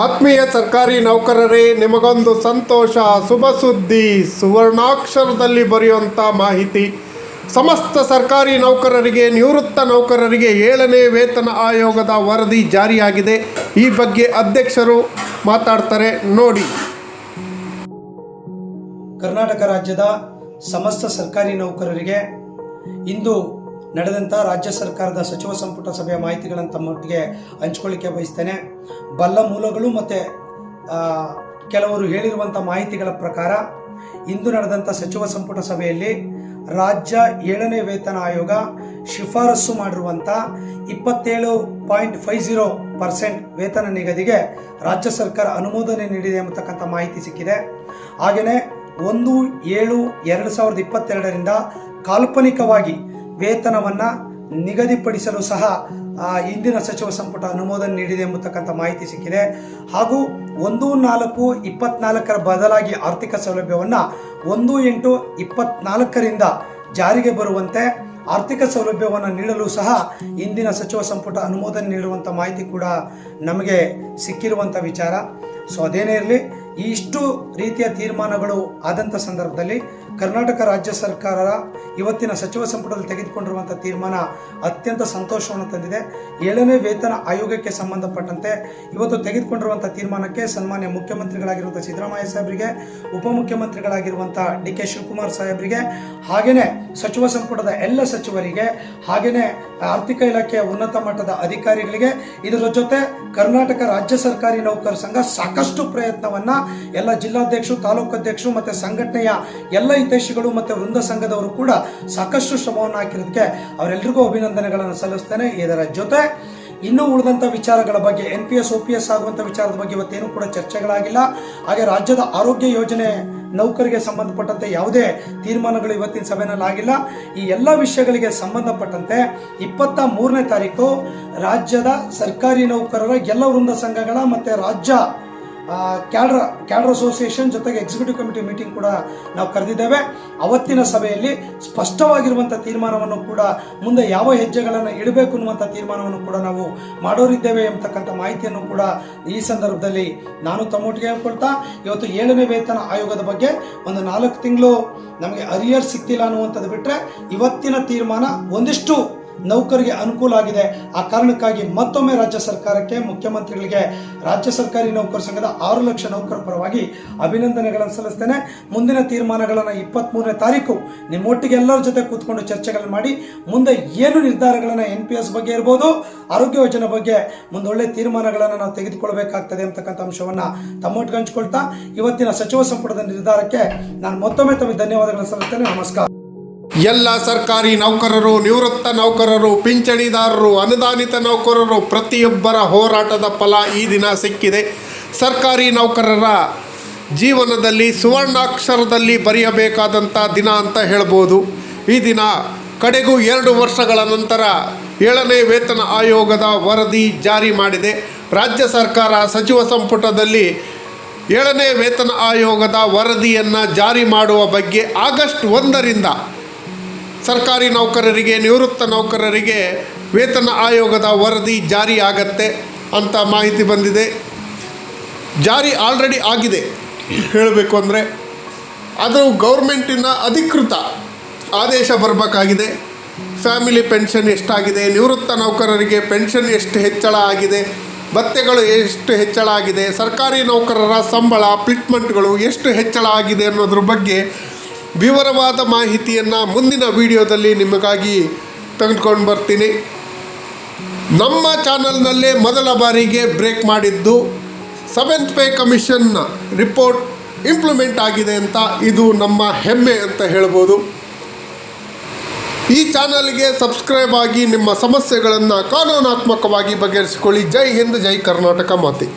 ಆತ್ಮೀಯ ಸರ್ಕಾರಿ ನೌಕರರೇ, ನಿಮಗೊಂದು ಸಂತೋಷ, ಶುಭ ಸುದ್ದಿ, ಸುವರ್ಣಾಕ್ಷರದಲ್ಲಿ ಬರೆಯುವಂಥ ಮಾಹಿತಿ. ಸಮಸ್ತ ಸರ್ಕಾರಿ ನೌಕರರಿಗೆ, ನಿವೃತ್ತ ನೌಕರರಿಗೆ ಏಳನೇ ವೇತನ ಆಯೋಗದ ವರದಿ ಜಾರಿಯಾಗಿದೆ. ಈ ಬಗ್ಗೆ ಅಧ್ಯಕ್ಷರು ಮಾತಾಡ್ತಾರೆ. ನೋಡಿ. ಕರ್ನಾಟಕ ರಾಜ್ಯದ ಸಮಸ್ತ ಸರ್ಕಾರಿ ನೌಕರರಿಗೆ ಇಂದು ನಡೆದಂಥ ರಾಜ್ಯ ಸರ್ಕಾರದ ಸಚಿವ ಸಂಪುಟ ಸಭೆಯ ಮಾಹಿತಿಗಳನ್ನು ತಮ್ಮೊಟ್ಟಿಗೆ ಹಂಚ್ಕೊಳ್ಳಿಕ್ಕೆ ಬಯಸ್ತೇನೆ. ಬಲ್ಲ ಮೂಲಗಳು ಮತ್ತು ಕೆಲವರು ಹೇಳಿರುವಂಥ ಮಾಹಿತಿಗಳ ಪ್ರಕಾರ ಇಂದು ನಡೆದಂಥ ಸಚಿವ ಸಂಪುಟ ಸಭೆಯಲ್ಲಿ ರಾಜ್ಯ ಏಳನೇ ವೇತನ ಆಯೋಗ ಶಿಫಾರಸು ಮಾಡಿರುವಂಥ ಇಪ್ಪತ್ತೇಳು ಪಾಯಿಂಟ್ ಫೈವ್ ಜೀರೋ ಪರ್ಸೆಂಟ್ ವೇತನ ನಿಗದಿಗೆ ರಾಜ್ಯ ಸರ್ಕಾರ ಅನುಮೋದನೆ ನೀಡಿದೆ ಎಂಬತಕ್ಕಂಥ ಮಾಹಿತಿ ಸಿಕ್ಕಿದೆ. ಹಾಗೆಯೇ ಒಂದು ಏಳು ಎರಡು ಸಾವಿರದ ಇಪ್ಪತ್ತೆರಡರಿಂದ ಕಾಲ್ಪನಿಕವಾಗಿ ವೇತನವನ್ನು ನಿಗದಿಪಡಿಸಲು ಸಹ ಇಂದಿನ ಸಚಿವ ಸಂಪುಟ ಅನುಮೋದನೆ ನೀಡಿದೆ ಎಂಬತಕ್ಕಂಥ ಮಾಹಿತಿ ಸಿಕ್ಕಿದೆ. ಹಾಗೂ ಒಂದು ನಾಲ್ಕು ಇಪ್ಪತ್ನಾಲ್ಕರ ಬದಲಾಗಿ ಆರ್ಥಿಕ ಸೌಲಭ್ಯವನ್ನು ಒಂದು ಎಂಟು ಇಪ್ಪತ್ನಾಲ್ಕರಿಂದ ಜಾರಿಗೆ ಬರುವಂತೆ ಆರ್ಥಿಕ ಸೌಲಭ್ಯವನ್ನು ನೀಡಲು ಸಹ ಇಂದಿನ ಸಚಿವ ಸಂಪುಟ ಅನುಮೋದನೆ ನೀಡುವಂಥ ಮಾಹಿತಿ ಕೂಡ ನಮಗೆ ಸಿಕ್ಕಿರುವಂಥ ವಿಚಾರ. ಸೊ ಅದೇನೇ ಇರಲಿ ಇಷ್ಟು ರೀತಿಯ ತೀರ್ಮಾನಗಳು ಆದಂಥ ಸಂದರ್ಭದಲ್ಲಿ ಕರ್ನಾಟಕ ರಾಜ್ಯ ಸರ್ಕಾರ ಇವತ್ತಿನ ಸಚಿವ ಸಂಪುಟದಲ್ಲಿ ತೆಗೆದುಕೊಂಡಿರುವಂಥ ತೀರ್ಮಾನ ಅತ್ಯಂತ ಸಂತೋಷವನ್ನು ತಂದಿದೆ. ಏಳನೇ ವೇತನ ಆಯೋಗಕ್ಕೆ ಸಂಬಂಧಪಟ್ಟಂತೆ ಇವತ್ತು ತೆಗೆದುಕೊಂಡಿರುವಂಥ ತೀರ್ಮಾನಕ್ಕೆ ಸನ್ಮಾನ್ಯ ಮುಖ್ಯಮಂತ್ರಿಗಳಾಗಿರುವಂಥ ಸಿದ್ದರಾಮಯ್ಯ ಸಾಹೇಬರಿಗೆ ಉಪಮುಖ್ಯಮಂತ್ರಿಗಳಾಗಿರುವಂಥ ಡಿ ಕೆ ಶಿವಕುಮಾರ್ ಸಾಹೇಬರಿಗೆ ಹಾಗೆಯೇ ಸಚಿವ ಸಂಪುಟದ ಎಲ್ಲ ಸಚಿವರಿಗೆ ಹಾಗೆಯೇ ಆರ್ಥಿಕ ಇಲಾಖೆಯ ಉನ್ನತ ಮಟ್ಟದ ಅಧಿಕಾರಿಗಳಿಗೆ, ಇದರ ಜೊತೆ ಕರ್ನಾಟಕ ರಾಜ್ಯ ಸರ್ಕಾರಿ ನೌಕರ ಸಂಘ ಸಾಕಷ್ಟು ಪ್ರಯತ್ನವನ್ನ ಎಲ್ಲ ಜಿಲ್ಲಾಧ್ಯಕ್ಷರು, ತಾಲೂಕು ಅಧ್ಯಕ್ಷರು ಮತ್ತೆ ಸಂಘಟನೆಯ ಎಲ್ಲ ಹಿತೈಷಿಗಳು ಮತ್ತೆ ವೃಂದ ಸಂಘದವರು ಕೂಡ ಸಾಕಷ್ಟು ಶ್ರಮವನ್ನು ಹಾಕಿರೋದಕ್ಕೆ ಅವರೆಲ್ಲರಿಗೂ ಅಭಿನಂದನೆಗಳನ್ನು ಸಲ್ಲಿಸ್ತೇನೆ. ಇದರ ಜೊತೆ ಇನ್ನೂ ಉಳಿದಂಥ ವಿಚಾರಗಳ ಬಗ್ಗೆ N P S O P S ಆಗುವಂಥ ವಿಚಾರದ ಬಗ್ಗೆ ಇವತ್ತೇನು ಕೂಡ ಚರ್ಚೆಗಳಾಗಿಲ್ಲ. ಹಾಗೆ ರಾಜ್ಯದ ಆರೋಗ್ಯ ಯೋಜನೆ ನೌಕರಿಗೆ ಸಂಬಂಧಪಟ್ಟಂತೆ ಯಾವುದೇ ತೀರ್ಮಾನಗಳು ಇವತ್ತಿನ ಸಭೆಯಲ್ಲಿ ಆಗಿಲ್ಲ. ಈ ಎಲ್ಲ ವಿಷಯಗಳಿಗೆ ಸಂಬಂಧಪಟ್ಟಂತೆ ಇಪ್ಪತ್ತ ಮೂರನೇ ತಾರೀಕು ರಾಜ್ಯದ ಸರ್ಕಾರಿ ನೌಕರರ ಎಲ್ಲ ವೃಂದ ಸಂಘಗಳ ಮತ್ತು ರಾಜ್ಯ ಕ್ಯಾಡ್ರ, ಕ್ಯಾಡ್ರ್ ಅಸೋಸಿಯೇಷನ್ ಜೊತೆಗೆ ಎಕ್ಸಿಕ್ಯೂಟಿವ್ ಕಮಿಟಿ ಮೀಟಿಂಗ್ ಕೂಡ ನಾವು ಕರೆದಿದ್ದೇವೆ. ಅವತ್ತಿನ ಸಭೆಯಲ್ಲಿ ಸ್ಪಷ್ಟವಾಗಿರುವಂಥ ತೀರ್ಮಾನವನ್ನು ಕೂಡ ಮುಂದೆ ಯಾವ ಹೆಜ್ಜೆಗಳನ್ನು ಇಡಬೇಕು ಅನ್ನುವಂಥ ತೀರ್ಮಾನವನ್ನು ಕೂಡ ನಾವು ಮಾಡೋರಿದ್ದೇವೆ ಎಂಬತಕ್ಕಂಥ ಮಾಹಿತಿಯನ್ನು ಕೂಡ ಈ ಸಂದರ್ಭದಲ್ಲಿ ನಾನು ತಮ್ಮೊಟ್ಟಿಗೆ ಹೇಳ್ಕೊಳ್ತಾ, ಇವತ್ತು ಏಳನೇ ವೇತನ ಆಯೋಗದ ಬಗ್ಗೆ ಒಂದು ನಾಲ್ಕು ತಿಂಗಳು ನಮಗೆ ಅರಿಯರ್ ಸಿಕ್ತಿಲ್ಲ ಅನ್ನುವಂಥದ್ದು ಬಿಟ್ಟರೆ ಇವತ್ತಿನ ತೀರ್ಮಾನ ಒಂದಿಷ್ಟು ನೌಕರಿಗೆ ಅನುಕೂಲ ಆಗಿದೆ. ಆ ಕಾರಣಕ್ಕಾಗಿ ಮತ್ತೊಮ್ಮೆ ರಾಜ್ಯ ಸರ್ಕಾರಕ್ಕೆ, ಮುಖ್ಯಮಂತ್ರಿಗಳಿಗೆ, ರಾಜ್ಯ ಸರ್ಕಾರಿ ನೌಕರ ಸಂಘದ ಆರು ಲಕ್ಷ ನೌಕರ ಪರವಾಗಿ ಅಭಿನಂದನೆಗಳನ್ನು ಸಲ್ಲಿಸ್ತೇನೆ. ಮುಂದಿನ ತೀರ್ಮಾನಗಳನ್ನು ಇಪ್ಪತ್ತ್ಮೂರನೇ ತಾರೀಕು ನಿಮ್ಮೊಟ್ಟಿಗೆ ಎಲ್ಲರ ಜೊತೆ ಕೂತ್ಕೊಂಡು ಚರ್ಚೆಗಳನ್ನು ಮಾಡಿ, ಮುಂದೆ ಏನು ನಿರ್ಧಾರಗಳನ್ನು ಎನ್ ಪಿ ಎಸ್ ಬಗ್ಗೆ ಇರ್ಬೋದು, ಆರೋಗ್ಯ ಯೋಜನೆ ಬಗ್ಗೆ ಮುಂದೊಳ್ಳೆ ತೀರ್ಮಾನಗಳನ್ನು ನಾವು ತೆಗೆದುಕೊಳ್ಬೇಕಾಗ್ತದೆ ಅಂತಕ್ಕಂಥ ಅಂಶವನ್ನು ತಮ್ಮೊಟ್ಟಿಗೆ ಹಂಚ್ಕೊಳ್ತಾ, ಇವತ್ತಿನ ಸಚಿವ ಸಂಪುಟದ ನಿರ್ಧಾರಕ್ಕೆ ನಾನು ಮತ್ತೊಮ್ಮೆ ತಮಗೆ ಧನ್ಯವಾದಗಳನ್ನು ಸಲ್ಲಿಸ್ತೇನೆ. ನಮಸ್ಕಾರ. ಎಲ್ಲ ಸರ್ಕಾರಿ ನೌಕರರು, ನಿವೃತ್ತ ನೌಕರರು, ಪಿಂಚಣಿದಾರರು, ಅನುದಾನಿತ ನೌಕರರು, ಪ್ರತಿಯೊಬ್ಬರ ಹೋರಾಟದ ಫಲ ಈ ದಿನ ಸಿಕ್ಕಿದೆ. ಸರ್ಕಾರಿ ನೌಕರರ ಜೀವನದಲ್ಲಿ, ಸುವರ್ಣಾಕ್ಷರದಲ್ಲಿ ಬರೆಯಬೇಕಾದಂಥ ದಿನ ಅಂತ ಹೇಳ್ಬೋದು. ಈ ದಿನ ಕಡೆಗೂ ಎರಡು ವರ್ಷಗಳ ನಂತರ ಏಳನೇ ವೇತನ ಆಯೋಗದ ವರದಿ ಜಾರಿ ಮಾಡಿದೆ. ರಾಜ್ಯ ಸರ್ಕಾರ ಸಚಿವ ಸಂಪುಟದಲ್ಲಿ ಏಳನೇ ವೇತನ ಆಯೋಗದ ವರದಿಯನ್ನು ಜಾರಿ ಮಾಡುವ ಬಗ್ಗೆ ಆಗಸ್ಟ್ ಒಂದರಿಂದ ಸರ್ಕಾರಿ ನೌಕರರಿಗೆ, ನಿವೃತ್ತ ನೌಕರರಿಗೆ ವೇತನ ಆಯೋಗದ ವರದಿ ಜಾರಿ ಆಗತ್ತೆ ಅಂತ ಮಾಹಿತಿ ಬಂದಿದೆ. ಜಾರಿ ಆಲ್ರೆಡಿ ಆಗಿದೆ ಹೇಳಬೇಕು ಅಂದರೆ. ಅದು ಗೌರ್ಮೆಂಟಿನ ಅಧಿಕೃತ ಆದೇಶ ಬರಬೇಕಾಗಿದೆ. ಫ್ಯಾಮಿಲಿ ಪೆನ್ಷನ್ ಎಷ್ಟಾಗಿದೆ, ನಿವೃತ್ತ ನೌಕರರಿಗೆ ಪೆನ್ಷನ್ ಎಷ್ಟು ಹೆಚ್ಚಳ ಆಗಿದೆ ಭತ್ತೆಗಳು ಎಷ್ಟು ಹೆಚ್ಚಳ ಆಗಿದೆ, ಸರ್ಕಾರಿ ನೌಕರರ ಸಂಬಳ ಪ್ಲಿಟ್ಮೆಂಟ್ಗಳು ಎಷ್ಟು ಹೆಚ್ಚಳ ಆಗಿದೆ ಅನ್ನೋದ್ರ ಬಗ್ಗೆ ವಿವರವಾದ ಮಾಹಿತಿಯನ್ನು ಮುಂದಿನ ವಿಡಿಯೋದಲ್ಲಿ ನಿಮಗಾಗಿ ತೆಗೆದುಕೊಂಡು ಬರ್ತೀನಿ. ನಮ್ಮ ಚಾನಲ್ನಲ್ಲೇ ಮೊದಲ ಬಾರಿಗೆ ಬ್ರೇಕ್ ಮಾಡಿದ್ದು ಸೆವೆಂತ್ ಪೇ ಕಮಿಷನ್ನ ರಿಪೋರ್ಟ್ ಇಂಪ್ಲಿಮೆಂಟ್ ಆಗಿದೆ ಅಂತ ಇದು ನಮ್ಮ ಹೆಮ್ಮೆ ಅಂತ ಹೇಳ್ಬೋದು. ಈ ಚಾನಲ್ಗೆ ಸಬ್ಸ್ಕ್ರೈಬ್ ಆಗಿ ನಿಮ್ಮ ಸಮಸ್ಯೆಗಳನ್ನು ಕಾನೂನಾತ್ಮಕವಾಗಿ ಬಗೆಹರಿಸಿಕೊಳ್ಳಿ. ಜೈ ಹಿಂದ್, ಜೈ ಕರ್ನಾಟಕ ಮಾತೆ.